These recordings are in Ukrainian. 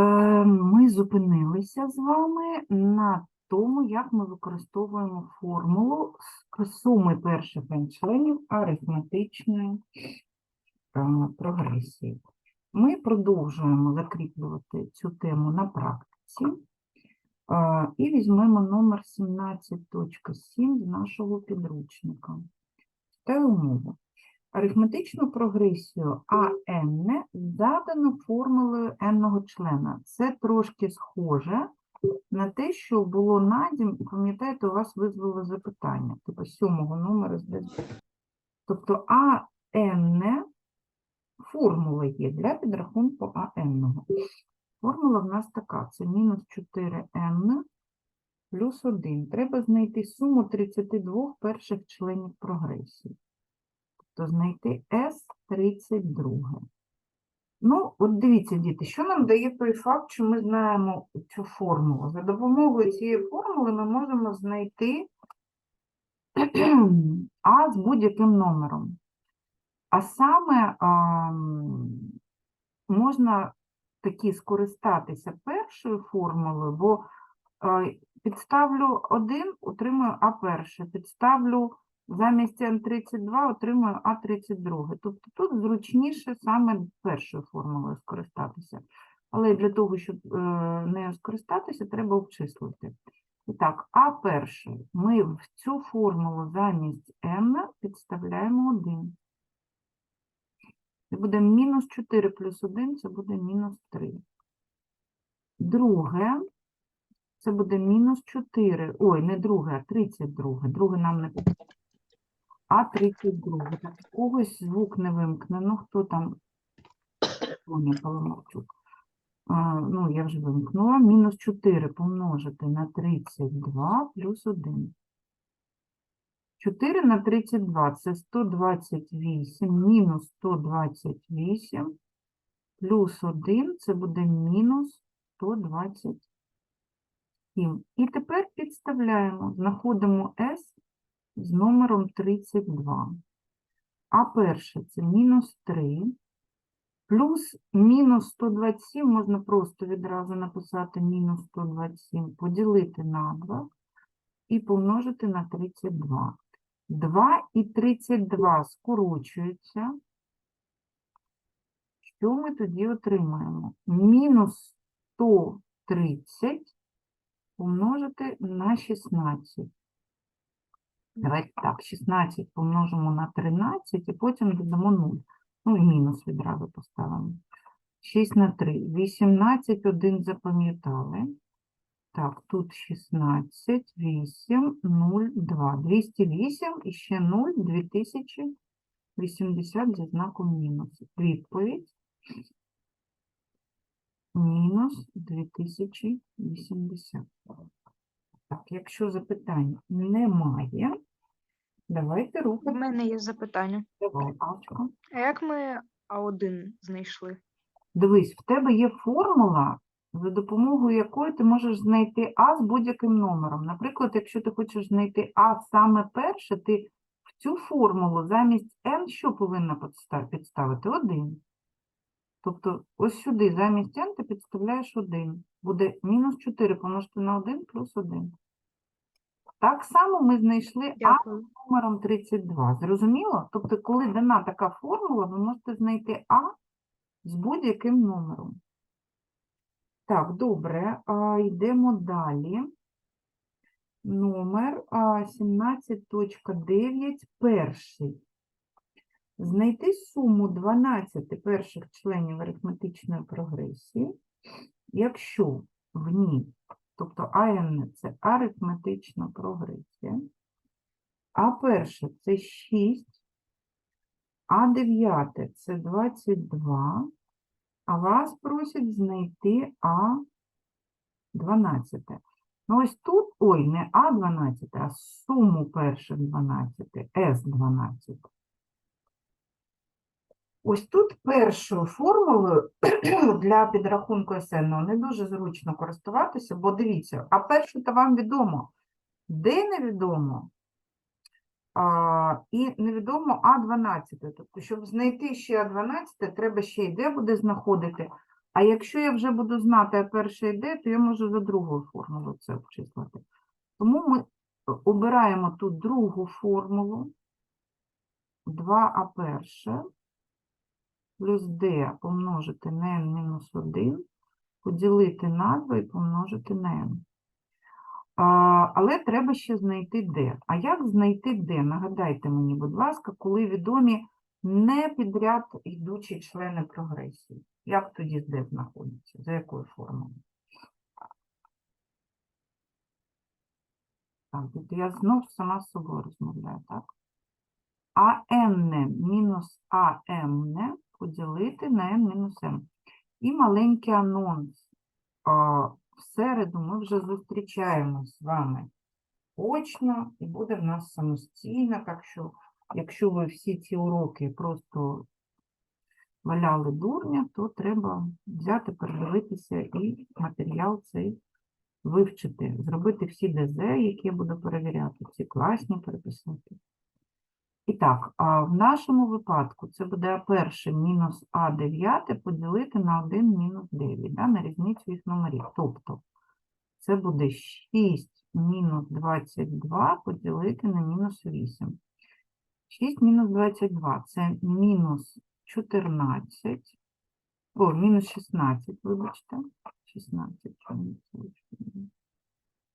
Е, Ми зупинилися з вами на тому, як ми використовуємо формулу суми перших n-членів арифметичної е, прогресії. Ми продовжуємо закріплювати цю тему на практиці е, і візьмемо номер 17.7 з нашого підручника. Та умова. Арифметичну прогресію АН задано формулою n члена. Це трошки схоже на те, що було на дім, пам'ятаєте, у вас визвало запитання, типу сьомого номера з Тобто АН формула є для підрахунку АН. Формула в нас така: це мінус 4n плюс 1. Треба знайти суму 32 перших членів прогресії. Тобто знайти S32. Ну, от дивіться, діти, що нам дає той факт, що ми знаємо цю формулу. За допомогою цієї формули ми можемо знайти А з будь-яким номером. А саме ам, можна таки скористатися першою формулою, бо е, підставлю 1, отримую А перше, підставлю Замість N32 отримую А32. Тобто тут зручніше саме першою формулою скористатися. Але для того, щоб е, нею скористатися, треба обчислити. І так, А1 ми в цю формулу замість N підставляємо 1. Це буде мінус 4 плюс 1, це буде мінус 3. Друге, це буде мінус 4. Ой, не друге, а 32. Друге нам не підставляє. А32. Так, когось звук не вимкнено. Ну, хто там? Соня Паламарчук. Ну, я вже вимкнула. Мінус 4 помножити на 32 плюс 1. 4 на 32 це 128, мінус 128, плюс 1 це буде мінус 127. І тепер підставляємо, знаходимо S з номером 32. А перше це мінус 3, плюс мінус 127, можна просто відразу написати мінус 127, поділити на 2 і помножити на 32. 2 і 32 скорочуються. Що ми тоді отримаємо? Мінус 130 помножити на 16. Давайте так, 16 помножимо на 13 і потім додамо 0. Ну і мінус відразу поставимо. 6 на 3. 18, 1 запам'ятали. Так, тут 16, 8, 0, 2. 208 і ще 0, 2080 зі знаком мінус. Відповідь. Мінус 2080. Якщо запитань немає, давайте У рухати. мене є запитання. Давай. А як ми А1 знайшли? Дивись, в тебе є формула, за допомогою якої ти можеш знайти А з будь-яким номером. Наприклад, якщо ти хочеш знайти А саме перше, ти в цю формулу замість n що повинна підста- підставити? 1. Тобто ось сюди замість n ти підставляєш 1. Буде мінус 4 помножити на 1 плюс 1. Так само ми знайшли А Дякую. номером 32. Зрозуміло? Тобто, коли дана така формула, ви можете знайти А з будь-яким номером. Так, добре, а, йдемо далі. Номер а, 17.9, перший. Знайти суму 12 перших членів арифметичної прогресії, якщо в ній, тобто АН це арифметична прогресія, а перше це 6, а дев'яте це 22, а вас просять знайти А12. Ну ось тут, ой, не А12, а суму перших 12, С12. Ось тут першою формулою для підрахунку СН ну, не дуже зручно користуватися, бо дивіться, а перше то вам відомо, де невідомо, а, і невідомо А12. Тобто, щоб знайти ще А12, треба ще й де буде знаходити. А якщо я вже буду знати, а перше йде, то я можу за другою формулою це обчислити. Тому ми обираємо тут другу формулу 2а перше плюс d помножити на n мінус 1, поділити на 2 і помножити на n. Але треба ще знайти d. А як знайти d? Нагадайте мені, будь ласка, коли відомі не підряд йдучі члени прогресії. Як тоді d знаходиться? За якою формулою? Так, я знов сама з собою розмовляю, так? АН мінус АМ поділити на N мінус М. І маленький анонс. В середу ми вже зустрічаємось з вами очно, і буде в нас самостійно, так що, якщо ви всі ці уроки просто валяли дурня, то треба взяти, передивитися і матеріал цей вивчити, зробити всі ДЗ, які я буду перевіряти, всі класні переписати. І так, в нашому випадку це буде А1 мінус А9 поділити на 1 мінус 9, да, на різницю їх номерів. Тобто це буде 6 мінус 22 поділити на мінус 8. 6 мінус 22 це мінус 14, о, мінус 16, вибачте, 16. що мені це вийшло.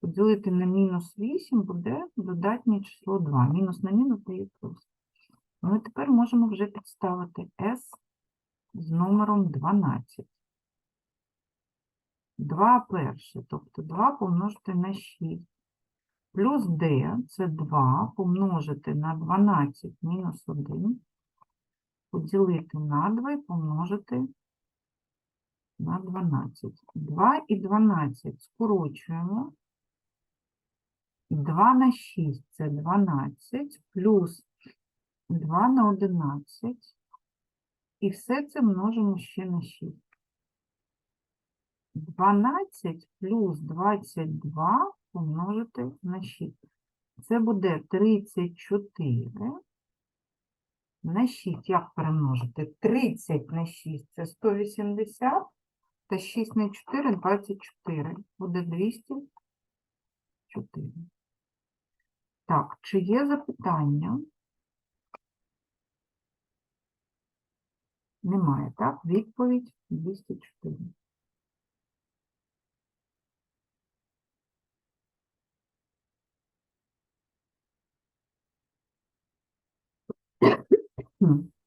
Поділити на мінус 8 буде додатнє число 2. Мінус на мінус дає плюс. Ну і тепер можемо вже підставити S з номером 12. 2 перше, тобто 2 помножити на 6. Плюс D це 2 помножити на 12 мінус 1. Поділити на 2 і помножити на 12. 2 і 12 скорочуємо. 2 на 6 це 12, плюс 2 на 11. І все це множимо ще на 6. 12 плюс 22 помножити на 6. Це буде 34 на 6. Як перемножити? 30 на 6 це 180, та 6 на 4 – 24. Буде 204. Так, чи є запитання? Немає, так? Відповідь 204.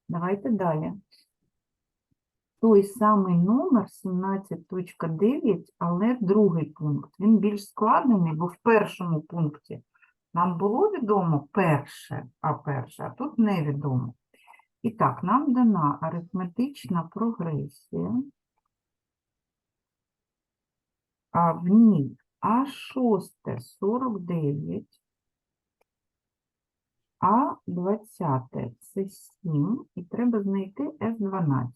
Давайте далі. Той самий номер 17.9, але другий пункт. Він більш складений, бо в першому пункті нам було відомо перше, а перше, а тут невідомо. І так, нам дана арифметична прогресія, а в ній А6 49, а 20 це 7, і треба знайти С12.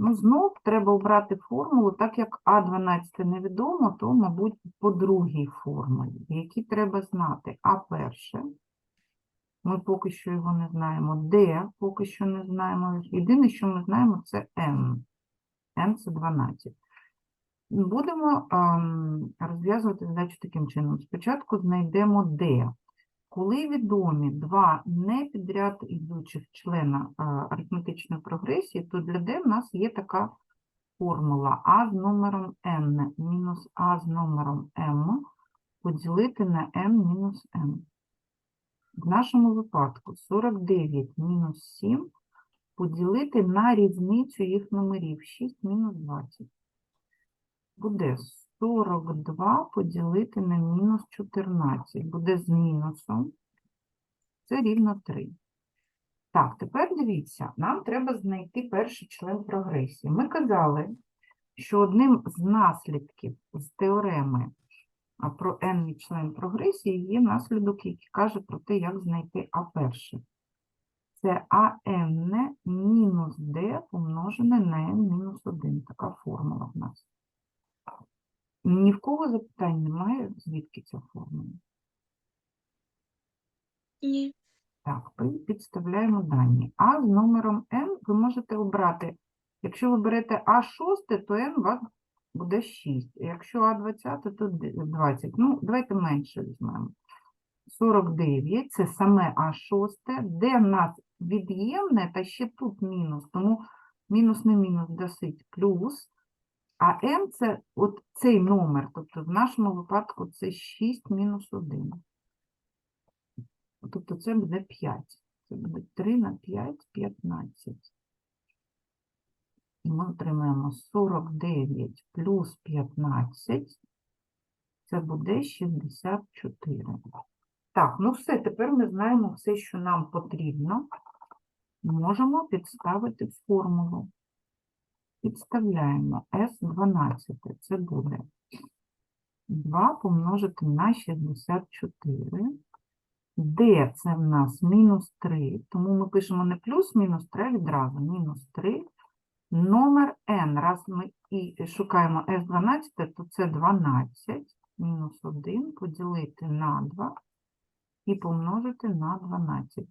Ну, знов треба обрати формулу, так як А12 невідомо, то, мабуть, по другій формулі, які треба знати. А перше, ми поки що його не знаємо. Д поки що не знаємо. Єдине, що ми знаємо, це М. М це 12. Будемо ем, розв'язувати задачу таким чином. Спочатку знайдемо D. Коли відомі два не підряд ідучих члена е, арифметичної прогресії, то для D в нас є така формула А з номером n мінус А з номером m поділити на m мінус m. В нашому випадку 49 мінус 7 поділити на різницю їх номерів 6 мінус 20 буде 42 поділити на мінус 14. Буде з мінусом. Це рівно 3. Так, тепер дивіться, нам треба знайти перший член прогресії. Ми казали, що одним з наслідків з теореми про n член прогресії є наслідок, який каже про те, як знайти А перше. Це АН мінус d помножене на n мінус 1. Така формула в нас. Ні в кого запитань немає, звідки ця формула. Ні. Так, підставляємо дані. А з номером n ви можете обрати Якщо ви берете А6, то n у вас буде 6. Якщо А20, то 20. Ну, давайте менше візьмемо. 49 це саме А6, де в нас від'ємне, та ще тут мінус, тому мінус не мінус досить плюс. А n це от цей номер, тобто в нашому випадку це 6 мінус 1. Тобто це буде 5. Це буде 3 на 5, 15. І ми отримаємо 49 плюс 15. Це буде 64. Так, ну все, тепер ми знаємо все, що нам потрібно. Можемо підставити формулу. Підставляємо S12. Це буде 2 помножити на 64. D це в нас мінус 3, тому ми пишемо не плюс мінус 3, а відразу мінус 3. Номер n, раз ми і шукаємо S12, то це 12 мінус 1 поділити на 2 і помножити на 12.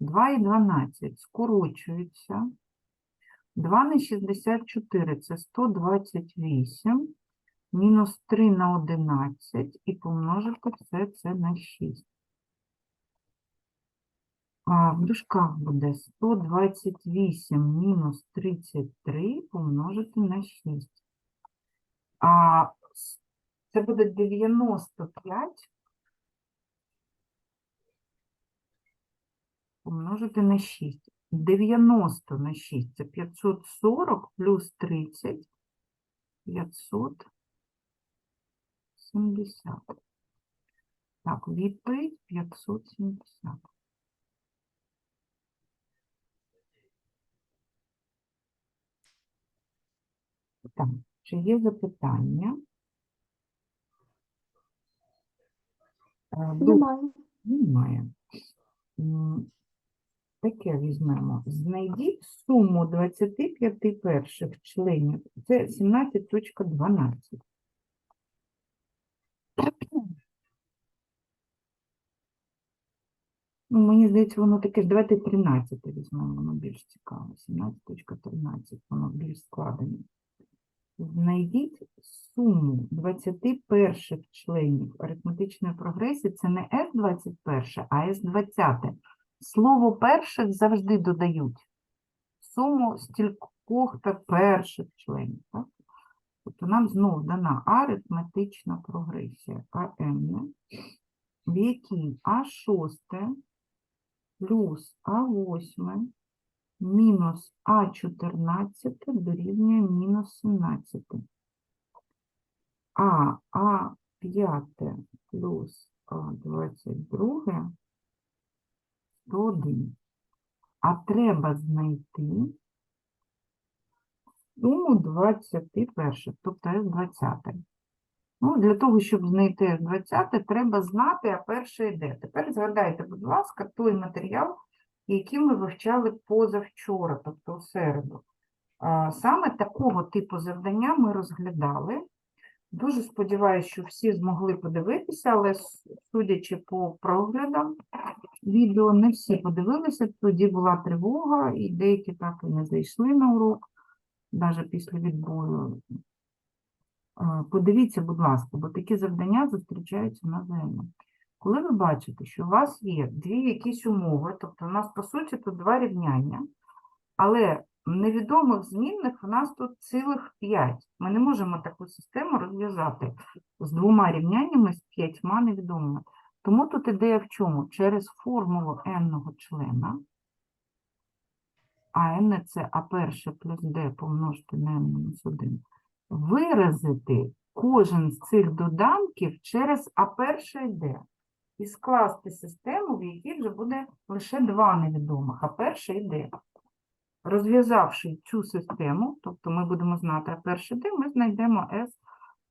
2 і 12 скорочуються. 2 на 64 це 128, мінус 3 на 11 і помножити все це на 6. А в дужках буде 128 мінус 33 помножити на 6. А це буде 95 помножити на 6. 90 на 6 це 540 плюс 30 570. Так, відповідь 570. Так, чи є запитання? Е. Немає. Немає. Таке візьмемо. Знайдіть суму 25 перших членів. Це 17.12. Ну, мені здається, воно таке ж. Давайте 13 візьмемо, воно більш цікаво. 17.13, воно більш складене. Знайдіть суму 21 членів арифметичної прогресії. Це не С21, а С20. Слово перших завжди додають суму стількох та перших членів. Так? Тобто нам знов дана арифметична прогресія АН, в якій А6 плюс А8 мінус А14 дорівнює мінус 17. А А5 плюс А22 101. А треба знайти суму 21, тобто С20. Ну, для того, щоб знайти С20, треба знати, а перше йде. Тепер згадайте, будь ласка, той матеріал, який ми вивчали позавчора, тобто у середу. Саме такого типу завдання ми розглядали. Дуже сподіваюся, що всі змогли подивитися, але судячи по проглядам, відео не всі подивилися, тоді була тривога, і деякі так і не зайшли на урок, навіть після відбою. Подивіться, будь ласка, бо такі завдання зустрічаються на ЗНО. Коли ви бачите, що у вас є дві якісь умови, тобто у нас, по суті, тут два рівняння, але невідомих змінних у нас тут цілих п'ять. Ми не можемо таку систему розв'язати з двома рівняннями, з п'ятьма невідомими. Тому тут ідея в чому? Через формулу n-ного члена, а n це а перше плюс d помножити на n-1, виразити кожен з цих доданків через а перше і d. І скласти систему, в якій вже буде лише два невідомих, а перше і d. Розв'язавши цю систему, тобто ми будемо знати а перше d, ми знайдемо s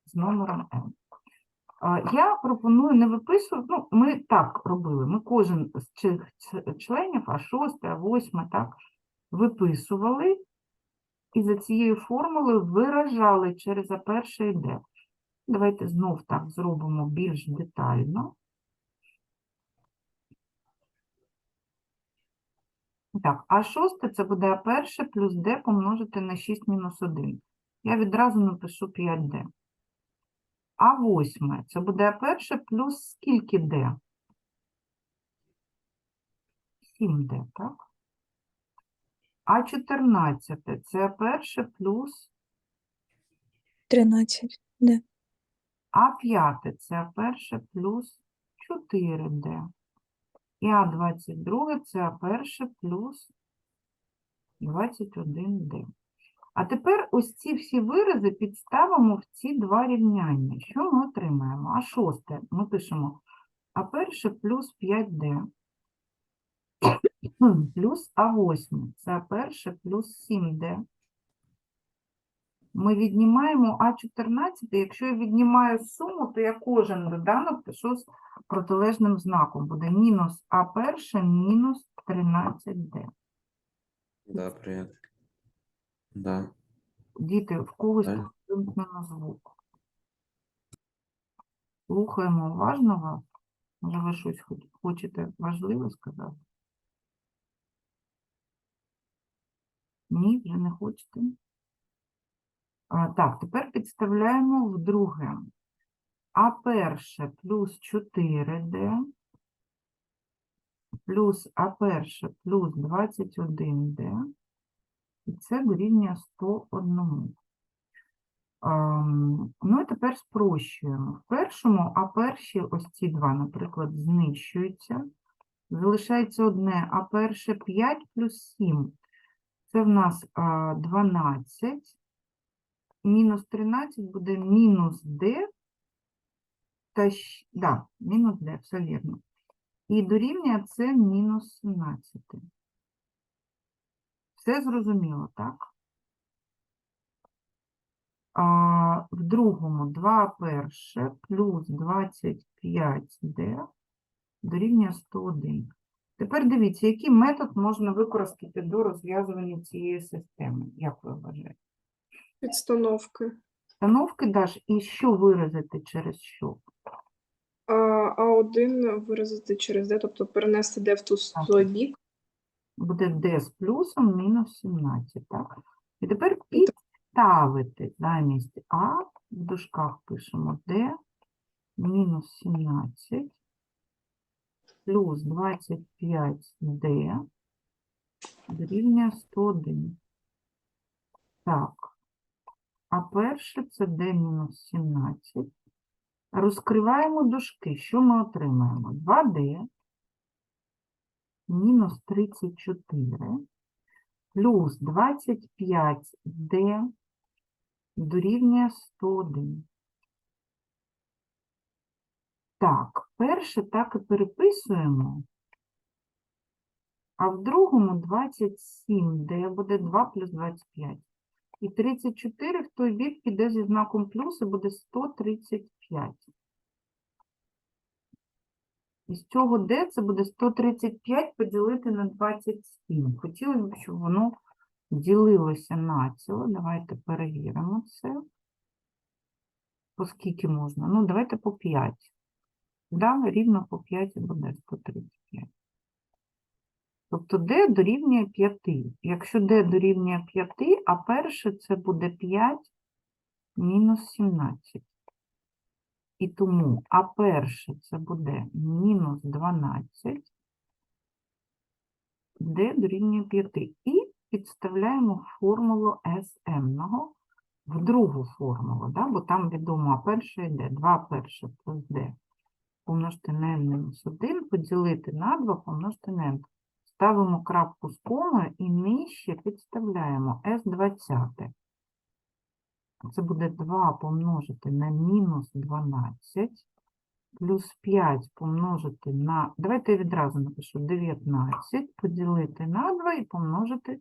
з номером n. Я пропоную не виписувати, ну, ми так робили, ми кожен з цих членів, а 6, а 8, так, виписували і за цією формулою виражали через А перше йде. Давайте знов так зробимо більш детально. Так, а шосте це буде А перше плюс Д помножити на 6 мінус 1. Я відразу напишу 5D. А восьме це буде А перше плюс скільки Д? 7D, так? А 14 це А перше плюс 13. А п'яте це А перше плюс 4D. І А 22 це А перше плюс 21D. А тепер ось ці всі вирази підставимо в ці два рівняння. Що ми отримаємо? А шосте ми пишемо А перше плюс 5D плюс А восьме це А перше плюс 7D. Ми віднімаємо А14, якщо я віднімаю суму, то я кожен доданок пишу з протилежним знаком. Буде мінус А перше мінус 13D. Да, привет. Да. Діти, в когось Так. вимкнено звук. Слухаємо уважно вас. Може, ви щось хоч- хочете важливе сказати? Ні, вже не хочете? Так, тепер підставляємо в друге. А перше плюс 4D плюс А перше плюс 21D. І це дорівнює 101. Ем, Ну і тепер спрощуємо. В першому, а перші ось ці два, наприклад, знищуються. Залишається одне, а перше 5 плюс 7. Це в нас 12. Мінус 13 буде мінус d. Та, да, мінус d, все вірно. І дорівнює це мінус 17. Все зрозуміло, так? А, в другому 2 перше плюс 25d дорівнює 101. Тепер дивіться, який метод можна використати до розв'язування цієї системи, як ви вважаєте? Підстановки. Встановки даш і що виразити через що? А, А1 виразити через D, тобто перенести D в ту той бік. Буде d з плюсом мінус 17, так? І тепер підставити замість А, в дужках пишемо d мінус 17 плюс 25d дорівнює 101. Так. А перше це d мінус 17. Розкриваємо дужки. Що ми отримаємо? 2d мінус 34 плюс 25d дорівнює 101. Так, перше так і переписуємо, а в другому 27d буде 2 плюс 25. І 34 в той бік піде зі знаком плюс і буде 135. Із цього d це буде 135 поділити на 27. Хотіли б, щоб воно ділилося націло. Давайте перевіримо це. По скільки можна? Ну, давайте по 5. Да, рівно по 5 буде 135. Тобто d дорівнює 5. Якщо d дорівнює 5, а перше це буде 5 мінус 17. І тому а перше це буде мінус 12, d дорівнює 5. І підставляємо формулу SM в другу формулу, да? бо там відомо а перше йде 2 перше плюс d помножити на n мінус 1, поділити на 2 помножити на n. Ставимо крапку з комою і нижче підставляємо S20. Це буде 2 помножити на мінус 12 плюс 5 помножити на, давайте я відразу напишу 19, поділити на 2 і помножити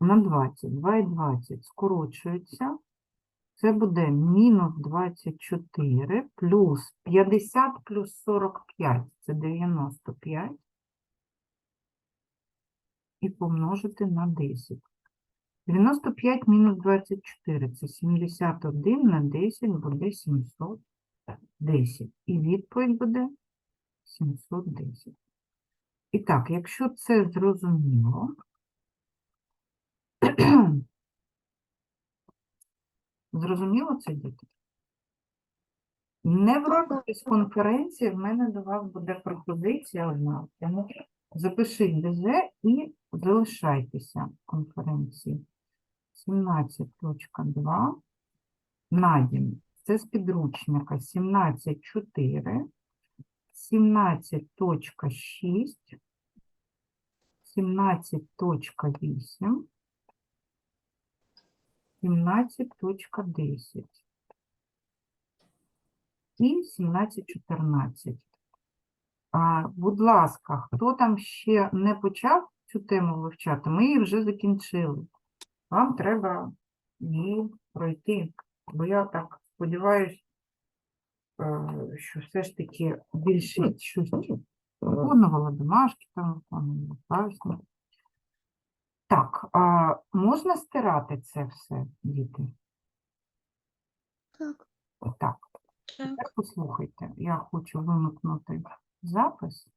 на 20. 2 і 20 скорочуються. Це буде мінус 24 плюс 50 плюс 45, це 95. І помножити на 10. 95 мінус 24 це 71 на 10 буде 710. І відповідь буде 710. І так, якщо це зрозуміло, зрозуміло це, діти? Не виходьте з конференції, в мене до вас буде пропозиція одна, запишіть ДЗ і залишайтеся в конференції. 17.2. Надім. Це з підручника 17.4. 17.6. 17.8. 17.10 і 17.14. Будь ласка, хто там ще не почав цю тему вивчати, ми її вже закінчили. Вам треба її пройти. Бо я так сподіваюся, що все ж таки більшість щось виконувала, домашки там виконувала, правильно? Так, а можна стирати це все, діти? Так. Так. Так. Тепер послухайте, я хочу вимикнути запис.